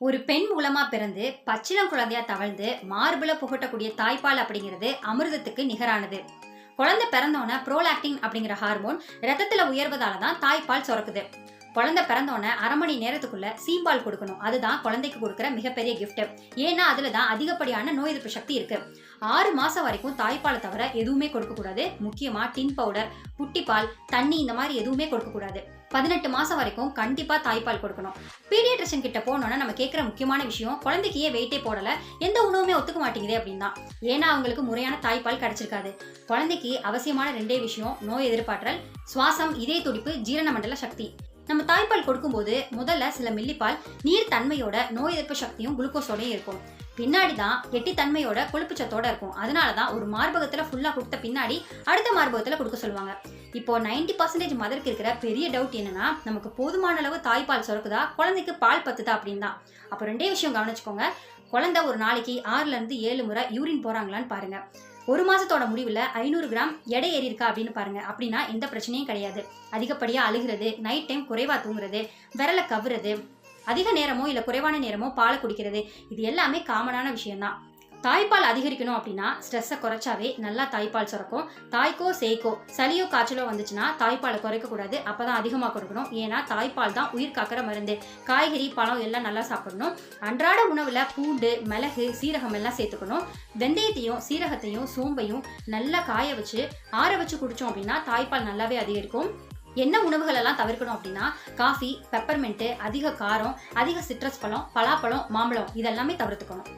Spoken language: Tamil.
ஒரு பெண் மூலமா பிறந்து பச்சிளம் குழந்தையா தவழ்ந்து மார்புல புகட்டக்கூடிய தாய்ப்பால் அப்படிங்கிறது அமிர்தத்துக்கு நிகரானது. குழந்தை பிறந்தோன்னே ப்ரோலாக்டின் அப்படிங்கிற ஹார்மோன் ரத்தத்துல உயர்வதால தான் தாய்ப்பால் சுரக்குது. குழந்தை பிறந்தோடனே அரை மணி நேரத்துக்குள்ள சீம்பால் கொடுக்கணும். அதுதான் குழந்தைக்கு கொடுக்குற மிகப்பெரிய கிஃப்ட் ஏன்னா அதுல தான் அதிகப்படியான நோய் எதிர்ப்பு சக்தி இருக்கு. ஆறு மாசம் வரைக்கும் தாய்ப்பாலை தவிர எதுவுமே கொடுக்க கூடாது முக்கியமா டின் பவுடர் புட்டிப்பால் தண்ணி இந்த மாதிரி எதுவுமே கொடுக்க கூடாது பதினெட்டு மாசம் வரைக்கும் கண்டிப்பா தாய்ப்பால் கொடுக்கணும். பீடியாட்ரிஷன் கிட்ட போனோம்னா நம்ம கேட்குற முக்கியமான விஷயம் குழந்தைக்கு ஏன் வெயிட்டே போடல? எந்த உணவுமே ஒத்துக்க மாட்டேங்குதே அப்படின்னா. ஏன்னா அவங்களுக்கு முறையான தாய்ப்பால் கிடைச்சிருக்காது. குழந்தைக்கு அவசியமான ரெண்டே விஷயம் நோய் எதிர்ப்பாற்றல் சுவாசம் இதய துடிப்பு ஜீரண மண்டல சக்தி. நம்ம தாய்ப்பால் கொடுக்கும்போது முதல்ல சில மில்லிப்பால் நீர் தன்மையோட நோய் எதிர்ப்பு சக்தியும் குளுக்கோஸோடயும் இருக்கும். பின்னாடி தான் கெட்டித்தன்மையோட கொழுப்பு சத்தோட இருக்கும். அதனால தான் ஒரு மார்பகத்தில் ஃபுல்லாக கொடுத்த பின்னாடி அடுத்த மார்பகத்தில் கொடுக்க சொல்லுவாங்க. இப்போ 90% பர்சன்டேஜ் மதருக்கு இருக்கிற பெரிய டவுட் என்னன்னா நமக்கு போதுமான அளவு தாய்ப்பால் சுரக்குதா? குழந்தைக்கு பால் பத்துதா அப்படின்னு தான் அப்போ ரெண்டே விஷயம் கவனிச்சுக்கோங்க. குழந்தை ஒரு நாளைக்கு ஆறுலேருந்து ஏழு முறை யூரின் போகிறாங்களான்னு பாருங்கள் ஒரு மாதத்தோட முடிவில் ஐநூறு கிராம் எடை ஏறி இருக்கா அப்படின்னு பாருங்கள் அப்படின்னா எந்த பிரச்சனையும் கிடையாது. அதிகப்படியாக அழுகிறது நைட் டைம் குறைவாக தூங்குறது விரலை கவுறது அதிக நேரமோ இல்லை குறைவான நேரமோ பாலை குடிக்கிறது இது எல்லாமே காமனான விஷயம்தான். தாய்ப்பால் அதிகரிக்கணும் அப்படின்னா ஸ்ட்ரெஸ்ஸை குறைச்சாவே நல்லா தாய்ப்பால் சுரக்கும். தாய்க்கோ சேய்க்கோ சளியோ காய்ச்சலோ வந்துச்சுன்னா தாய்ப்பாலை குறைக்கக்கூடாது. அப்போ தான் அதிகமாக கொடுக்கணும். ஏன்னா தாய்ப்பால் தான் உயிர் காக்கிற மருந்து. காய்கறி பழம் எல்லாம் நல்லா சாப்பிடணும். அன்றாட உணவில் பூண்டு மிளகு சீரகம் எல்லாம் சேர்த்துக்கணும். வெந்தயத்தையும் சீரகத்தையும் சோம்பையும் நல்லா காய வச்சு ஆற வச்சு குடித்தோம் அப்படின்னா தாய்ப்பால் நல்லாவே அதிகரிக்கும். என்ன உணவுகள் எல்லாம் தவிர்க்கணும் அப்படின்னா காஃபி பெப்பர்மெண்ட்டு அதிக காரம் அதிக சிட்ரஸ் பழம் பலாப்பழம் மாம்பழம் இதெல்லாமே தவிர்த்துக்கணும்.